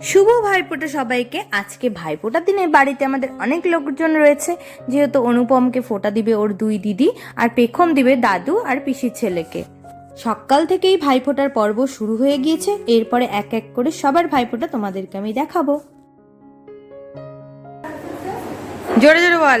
শুভ ভাইফোঁটা সবাইকে। আজকে ভাইফোঁটার দিনে বাড়িতে আমাদের অনেক লোকজন রয়েছে, যেহেতু অনুপমকে ফোঁটা দিবে ওর দুই দিদি আর পেখম দিবে দাদু আর পিসির ছেলেকে। সকাল থেকেই ভাইফোঁটার পর্ব শুরু হয়ে গিয়েছে, এরপরে এক এক করে সবার ভাইফোঁটা তোমাদেরকে আমি দেখাবো। জোরে জোরে বল।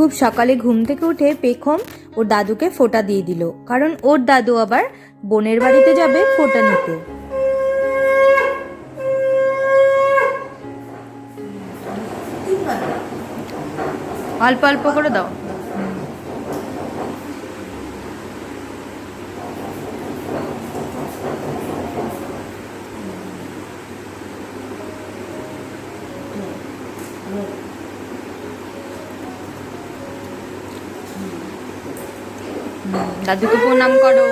খুব সকালে ঘুম থেকে উঠে পেখম ওর দাদুকে ফোটা দিয়ে দিল। কারণ ওর দাদু আবার বোনের বাড়িতে যাবে ফোটা নিতে। অল্প অল্প করে দাও। দাদুকে প্রণাম করো।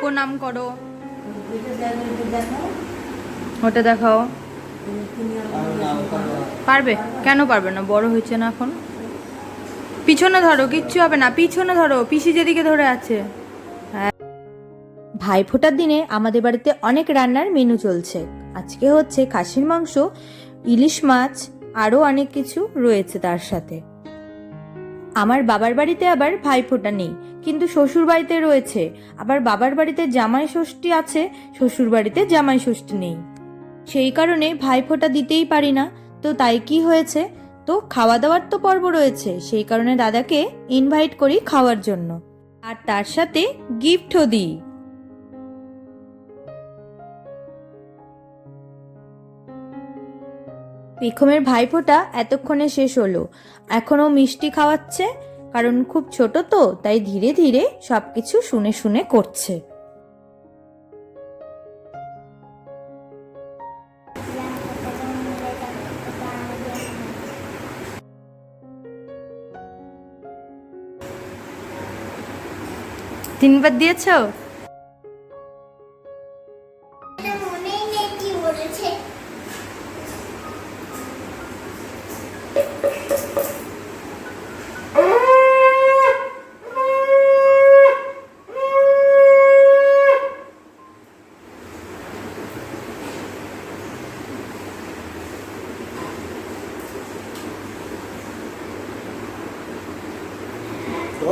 প্রণাম করো। ওটা দেখাও। পারবে? কেন পারবে না? বড় হয়েছে না এখন? পিছনে ধরো, কিচ্ছু হবে না। পিছনে ধরো, পিসি যেদিকে ধরে আছে। ভাইফোঁটার দিনে আমাদের বাড়িতে অনেক রান্নার মেনু চলছে। আজকে হচ্ছে খাসির মাংস, ইলিশ মাছ আরও অনেক কিছু রয়েছে তার সাথে। আমার বাবার বাড়িতে আবার ভাইফোঁটা নেই, কিন্তু শ্বশুর বাড়িতে রয়েছে। আবার বাবার বাড়িতে জামাই ষষ্ঠী আছে, শ্বশুর বাড়িতে জামাই ষষ্ঠী নেই। সেই কারণে ভাইফোঁটা দিতেই পারি না। তো তাই কি হয়েছে? তো খাওয়া দাওয়ার তো পর্ব রয়েছে, সেই কারণে দাদাকে ইনভাইট করি খাওয়ার জন্য। আর তার সাথে গিফটও দিই। পেখমের ভাইফোঁটা এতক্ষণে শেষ হলো। এখনও মিষ্টি খাওয়াচ্ছে, কারণ খুব ছোট তো, তাই ধীরে ধীরে সবকিছু শুনে শুনে করছে। তিনবার দিয়েছ?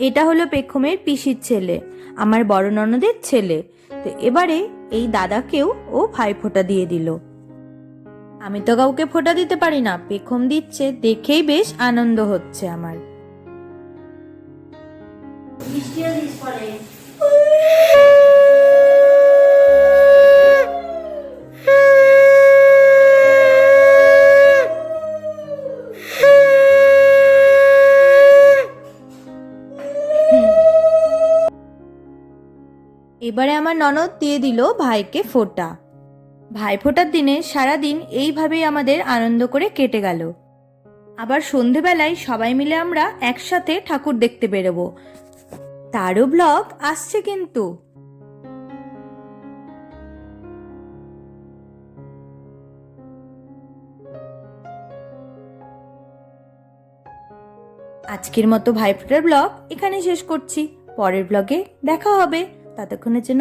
এটা হলো পেখমের পিসির ছেলে, আমার বড় ননদের ছেলে। তো এবারে এই দাদাকেও ও ভাই ফোঁটা দিয়ে দিল। আমি তো কাউকে ফোঁটা দিতে পারি না, পেখম দিচ্ছে, দেখেই বেশ আনন্দ হচ্ছে আমার। এবারে আমার ননদ দিয়ে দিল ভাইকে ফোঁটা। ভাই ফোঁটার দিনে সারাদিন এইভাবেই আমাদের আনন্দ করে কেটে গেল। আবার সন্ধেবেলায় সবাই মিলে আমরা একসাথে ঠাকুর দেখতে বেরোবো। তারও ব্লগ আসছে কিন্তু। আজকের মতো ভাইফোঁটার ব্লগ এখানে শেষ করছি। পরের ব্লগে দেখা হবে। ততক্ষণের জন্য